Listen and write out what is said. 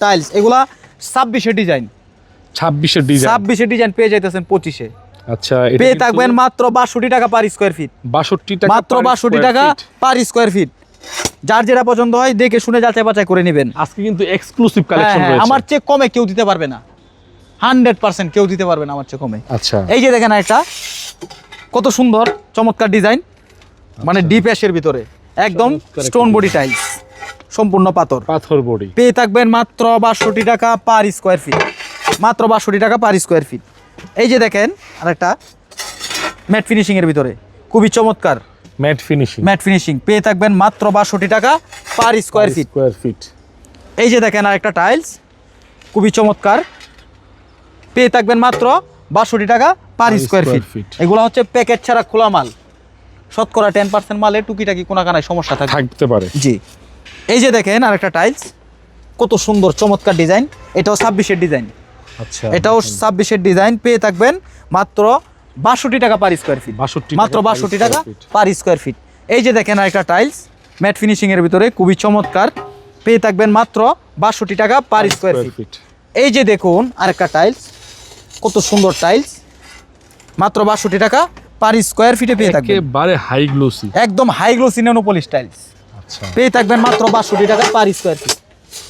Tiles এগুলা ছাব্বিশে design. ছাব্বিশে ডিজাইন? ছাব্বিশে ডিজাইন পেয়ে যাইতেছেন পঁচিশে। আচ্ছা পেয়ে থাকবেন মাত্র বাষট্টি টাকা পার স্কোয়ার ফিট বাষট্টি টাকা মাত্র বাষট্টি টাকা পার স্কোয়ার ফিট যার যেটা পছন্দ হয় দেখে শুনে যাচাই বাছাই করে নেবেন। আজকে কিন্তু এক্সক্লুসিভ হ্যাঁ, কালেকশন হ্যাঁ, রয়েছে। আমার চেয়ে কমে কেউ দিতে পারবে না। হান্ড্রেড পার্সেন্ট কেউ দিতে পারবে না আমার চেয়ে কমে। আচ্ছা। এই যে দেখেন একটা কত সুন্দর চমৎকার ডিজাইন। মানে ডিপ অ্যাশের ভিতরে। একদম স্টোন বডি টাইলস সম্পূর্ণ পাথর। পাথর বডি। পেয়ে থাকবেন মাত্র বাষট্টি টাকা পার স্কোয়ার ফিট মাত্র বাষট্টি টাকা পার স্কোয়ার ফিট এই যে দেখেন আরেকটা ম্যাট ফিনিশিং এর ভিতরে। খুবই চমৎকার। ম্যাট ফিনিশিং ম্যাট ফিনিশিং পেয়ে থাকবেন মাত্র বাষট্টি টাকা per square feet square feet এই যে দেখেন আরেকটা টাইলস খুবই চমৎকার। পেয়ে থাকবেন মাত্র বাষট্টি টাকা পার স্কোয়ার ফিট এগুলো হচ্ছে প্যাকেট ছাড়া খোলা মাল। শতকরা টেন পার্সেন্ট মালে টুকিটাকি কোনো কানায় সমস্যা থাকে থাকতে পারে। জি। এই যে দেখেন আরেকটা টাইলস কত সুন্দর চমৎকার ডিজাইন এটাও ছাব্বিশের ডিজাইন আচ্ছা এটাও ছাব্বিশের ডিজাইন পেয়ে থাকবেন মাত্র বাষট্টি টাকা পার স্কোয়ার ফিট 62 মাত্র বাষট্টি টাকা পার স্কোয়ার ফিট এই যে দেখেন আরেকটা টাইলস ম্যাট ফিনিশিং এর ভিতরে খুবই চমৎকার। পেয়ে থাকবেন মাত্র বাষট্টি টাকা পার স্কোয়ার ফিট এই যে দেখুন আরেকটা টাইলস কত সুন্দর টাইলস মাত্র বাষট্টি টাকা পার স্কোয়ার ফিটে পেয়ে থাকবেন। একেবারে হাই গ্লোসি একদম হাই গ্লো সিনেনোপলিশ টাইলস পেয়ে থাকবেন মাত্র বাষট্টি টাকা পার স্কোয়ার ফিট